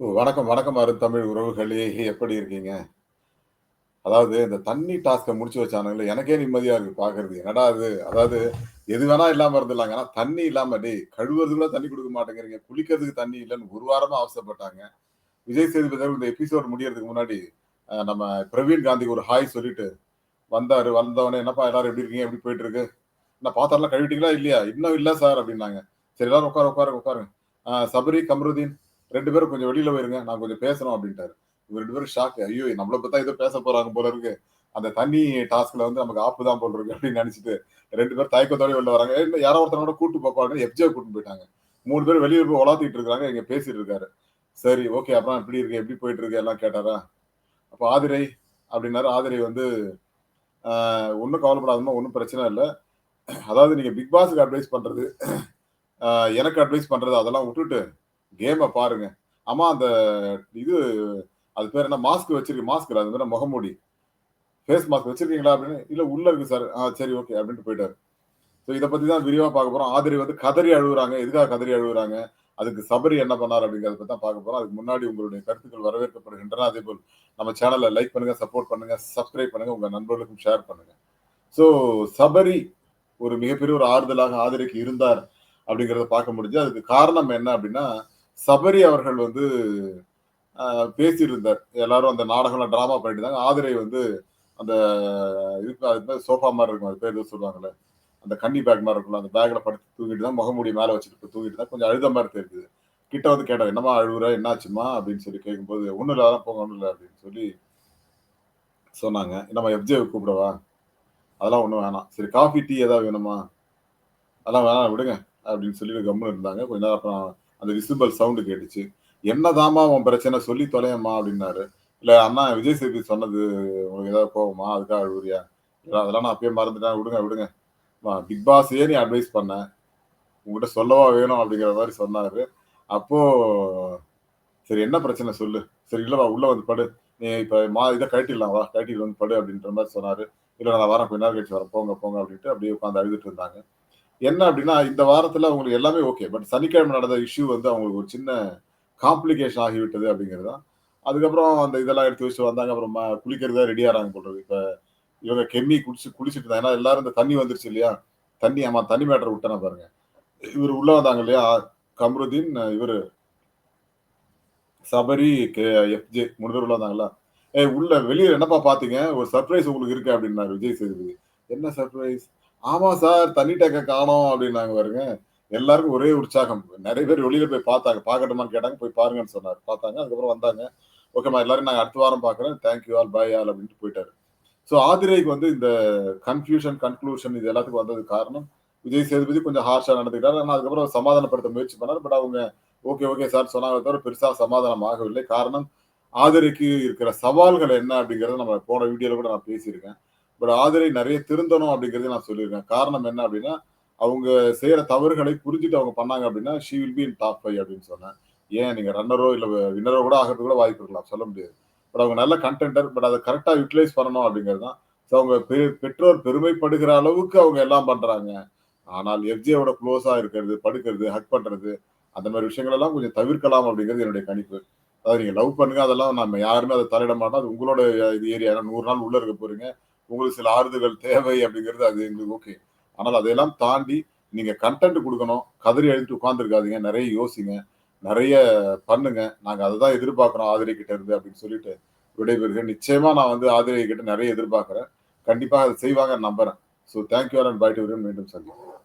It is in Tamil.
ஓ! வணக்கம், அரு தமிழ் உறவுகளே! எப்படி இருக்கீங்க? அதாவது இந்த தண்ணி டாஸ்கை முடிச்சு வச்சானுங்கல்ல, எனக்கே நிம்மதியா இருக்கு பாக்குறது என்னடா இது! அதாவது எது வேணா இல்லாம இருந்துடலாங்க. ஆனா தண்ணி இல்லாம டேய் கழுவுறது கூட தண்ணி கொடுக்க மாட்டேங்கிறீங்க. குளிக்கிறதுக்கு தண்ணி இல்லைன்னு ஒரு வாரமா அவசரப்பட்டாங்க விஜய் சேதுபதி இந்த எபிசோட் முடியறதுக்கு முன்னாடி, நம்ம பிரவீன் காந்திக்கு ஒரு ஹாய் சொல்லிட்டு வந்தாரு. வந்தவனே "என்னப்பா எல்லாரும் எப்படி இருக்கீங்க? எப்படி போயிட்டு இருக்கு? என்ன பாத்திரம்லாம் கழுவிட்டீங்களா? இல்லையா?" "இன்னும் இல்ல சார்" அப்படின்னாங்க. "சரி எல்லாரும் உட்காரு உட்காருங்க, உட்காருங்க. சபரி, கமருதீன் ரெண்டு பேரும் கொஞ்சம் வெளியில போயிருங்க. நான் கொஞ்சம் பேசணும்" அப்படின்ட்டாரு. இவங்க ரெண்டு பேரும் ஷாக். ஐயோ! நம்மளை பார்த்தா தான் ஏதோ பேச போறாங்க போல இருக்கு. அந்த தண்ணி டாஸ்க்ல வந்து நமக்கு ஆப்பு தான் போல் இருக்கு அப்படின்னு நினைச்சிட்டு ரெண்டு பேரும் தயக்கத்தோடய வெளில வராங்க. இல்லை யாரோ ஒருத்தனோட கூட்டு போப்பான்னு" எஃப்ஜேவ கூட்டு போயிட்டாங்க. மூணு பேர் வெளியே போய் உலாத்திட்டு இருக்காங்க. இங்க பேசிட்டு இருக்காரு. சரி, ஓகே. அப்புறம் எப்படி இருக்கு? எப்படி போயிட்டு இருக்கு? எல்லாம் கேட்டாரா? அப்போ ஆதிரை அப்படின்னாரு. ஆதிரை வந்து, ஒன்றும் கவலைப்படாதமா ஒன்றும் பிரச்சனை இல்லை அதாவது நீங்க பிக் பாஸுக்கு அட்வைஸ் பண்றது, எனக்கு அட்வைஸ் பண்றது அதெல்லாம் விட்டுட்டு கேமை பாருங்க. ஆமா அந்த இது அது பேர் என்ன? மாஸ்க் வச்சிருக்கு மாஸ்க் அது பேர் முகமூடி. ஃபேஸ் மாஸ்க் வச்சிருக்கீங்களா?" அப்படின்னு. "இல்ல உள்ள இருக்கு சார்." "ஆ சரி ஓகே." அப்படின்ட்டு போயிட்டாரு. ஸோ இதை பத்தி தான் விரிவா பார்க்க போறோம். ஆதரி வந்து கதறி அழுகுறாங்க எதுக்காக கதறி அழுகுறாங்க அதுக்கு சபரி என்ன பண்ணார் அப்படிங்கிறத பத்தி தான் பார்க்க போறோம். அதுக்கு முன்னாடி உங்களுடைய கருத்துக்கள் வரவேற்கப்படுகின்றன. அதே போல் நம்ம சேனலை லைக் பண்ணுங்க, சப்போர்ட் பண்ணுங்க, சப்ஸ்கிரைப் பண்ணுங்க. உங்க நண்பர்களுக்கும் ஷேர் பண்ணுங்க. ஸோ சபரி ஒரு மிகப்பெரிய ஒரு ஆறுதலாக ஆதரிக்கு இருந்தார் அப்படிங்கிறத பார்க்க முடிஞ்சு அதுக்கு காரணம் என்ன அப்படின்னா, சபரி அவர்கள் வந்து பேசியிருந்தார். எல்லாரும் அந்த நாடகம்லாம் டிராமா பண்ணிட்டு இருந்தாங்க. ஆதிரை வந்து அந்த இதுக்கு அது பேர் சோஃபா மாதிரி இருக்கும். அது பேர் ஏதோ சொல்லுவாங்கல்ல. அந்த கன்னி பேக் மாதிரி இருக்கும்ல. அந்த பேக்ல படுத்து தூங்கிட்டு தான் முகமூடிய மேலே வச்சுட்டு தூங்கிட்டு தான் கொஞ்சம் அழுத மாதிரி தெரியுது கிட்ட வந்து கேட்டாரு. "என்னம்மா அழுகுற என்னாச்சும்மா?" அப்படின்னு சொல்லி கேட்கும்போது, ஒன்றும் இல்லை அதெல்லாம் போங்க ஒன்றும் இல்லை அப்படின்னு சொல்லி சொன்னாங்க. "என்னம்மா எஃப்ஜேவை கூப்பிடவா?" "அதெல்லாம் ஒன்றும் வேணாம்." "சரி காஃபி, டீ ஏதாவது வேணுமா?" "அதெல்லாம் வேணாம் விடுங்க." அப்படின்னு சொல்லி கம்முன்னு இருந்தாங்க. கொஞ்ச நேரம் அப்புறம் அந்த விசிபிள் சவுண்டு கேட்டுச்சு. "என்னதாம்மா உன் பிரச்சனை? சொல்லி தொலையம்மா அப்படின்னாரு. இல்லை அண்ணா விஜய் சேதுபதி சொன்னது உங்களுக்கு ஏதாவது கோவமா? அதுக்காக அழுவுறியா?" அதெல்லாம் நான் அப்பயே மறந்துட்டேன். விடுங்க, விடுங்க. பிக் பாஸயே நீ அட்வைஸ் பண்ண. உங்ககிட்ட சொல்லவா வேணும்?" அப்படிங்கிற மாதிரி சொன்னாரு. அப்போ "சரி என்ன பிரச்சனை சொல்லு?" "சரி இல்லைவா உள்ள வந்து படு. நீ இப்ப மா இதை கழட்டிடலாம் வா. கழட்டிட்டு வந்து படு" அப்படின்ற மாதிரி சொன்னாரு. இல்லை நான் வரேன். கொஞ்ச நேரம் கழிச்சு வரேன். போங்க, போங்க" அப்படின்ட்டு அப்படியே உட்காந்து அழுதுட்டு இருந்தாங்க. என்ன அப்படின்னா, இந்த வாரத்துல அவங்களுக்கு எல்லாமே ஓகே. பட் சனிக்கிழமை நடந்த இஷ்யூ வந்து அவங்களுக்கு ஒரு சின்ன காம்ப்ளிகேஷன் ஆகிவிட்டது அப்படிங்கிறது தான். அதுக்கப்புறம் அந்த இதெல்லாம் எடுத்து வச்சு வந்தாங்க. அப்புறம் குளிக்கிறதா ரெடி ஆறாங்க போடுறது இப்போ இப்ப இவங்க கெம்மி குடிச்சு குளிச்சுட்டு இருந்தாங்க. ஏன்னா எல்லாரும் இந்த தண்ணி வந்துருச்சு இல்லையா? தண்ணி ஆமா தண்ணி மேட்டர் விட்டேனா பாருங்க. இவர் உள்ள வந்தாங்க இல்லையா? கமருதீன், இவரு சபரி, கே எஃப்ஜே 3 பேர் உள்ள வந்தாங்களா "ஏய் உள்ள வெளியே என்னப்பா பாத்தீங்க ஒரு சர்ப்ரைஸ் உங்களுக்கு இருக்கு" அப்படின்னாரு விஜய் சேதுபதி. "என்ன சர்ப்ரைஸ்?" "ஆமா சார் தண்ணி டேக்க காணோம்" அப்படின்னாங்க பாருங்க. எல்லாருக்கும் ஒரே உற்சாகம். நிறைய பேர் வெளியில போய் பார்த்தாங்க. பார்க்கட்டுமான்னு கேட்டாங்க. போய் பாருங்கன்னு சொன்னார் பார்த்தாங்க. அதுக்கப்புறம் வந்தாங்க. "ஓகேம்மா எல்லாரும் நாங்கள் அடுத்த வாரம் பார்க்குறேன். Thank you all, bye all" அப்படின்ட்டு போயிட்டாரு. ஸோ ஆதிரைக்கு வந்து இந்த கன்ஃபியூஷன் கன்க்ளூஷன் இது எல்லாத்துக்கும் வந்ததுக்கு காரணம், விஜய் சேதுபதி கொஞ்சம் ஹார்ஷா நடந்துக்கிட்டாரு. ஆனால் அதுக்கப்புறம் சமாதானப்படுத்த முயற்சி பண்ணாரு. பட் அவங்க ஓகே, ஓகே சார் சொன்னாங்களே தவிர பெருசா சமாதானம் ஆகவில்லை. காரணம் ஆதிரைக்கு இருக்கிற சவால்கள் என்ன அப்படிங்கிறத நம்ம போன வீடியோல கூட நான் பேசியிருக்கேன். பட் ஆதிரை நிறைய திருந்தணும் அப்படிங்கிறத நான் சொல்லியிருக்கேன். காரணம் என்ன அப்படின்னா, அவங்க செய்யற தவறுகளை புரிஞ்சுட்டு அவங்க பண்ணாங்க அப்படின்னா, she will be in top five அப்படின்னு சொன்னேன். ஏன் நீங்க ரன்னரோ இல்ல வின்னரோ கூட ஆகிறது கூட வாய்ப்பு இருக்கலாம். சொல்ல முடியாது. பட் அவங்க நல்ல கண்டென்டர் பட் அதை கரெக்டா யூட்டிலைஸ் பண்ணணும் அப்படிங்கிறது தான். ஸோ அவங்க பெ பெற்றோர் பெருமைப்படுகிற அளவுக்கு அவங்க எல்லாம் பண்றாங்க. ஆனால் எஃப்ஜியோட க்ளோஸா இருக்கிறது, படுக்கிறது, ஹக் பண்றது, அந்த மாதிரி விஷயங்கள் எல்லாம் கொஞ்சம் தவிர்க்கலாம் அப்படிங்கிறது என்னுடைய கணிப்பு. அதாவது நீங்க லவ் பண்ணுங்க. அதெல்லாம் நம்ம யாருமே அதை தலையிட மாட்டோம். அது உங்களோட இது ஏரியா. நூறு நாள் உள்ள இருக்க போறீங்க. உங்களுக்கு சில ஆறுதல்கள் தேவை அப்படிங்கிறது அது எங்களுக்கு ஓகே. ஆனால் அதையெல்லாம் தாண்டி நீங்க கன்டென்ட் கொடுக்கணும் கதறி அழுதுட்டு உட்காந்துருக்காதீங்க நிறைய யோசிங்க. நிறைய பண்ணுங்க. நாங்க அததான் எதிர்பார்க்கிறோம் ஆதிரை கிட்ட இருந்து அப்படின்னு சொல்லிட்டு விடைபெறுகிறேன். நிச்சயமா நான் வந்து ஆதிரை கிட்ட நிறைய எதிர்பார்க்கிறேன். கண்டிப்பாக அதை செய்வாங்க நம்புறேன். So thank you and bye to மீண்டும் சந்திப்போம்.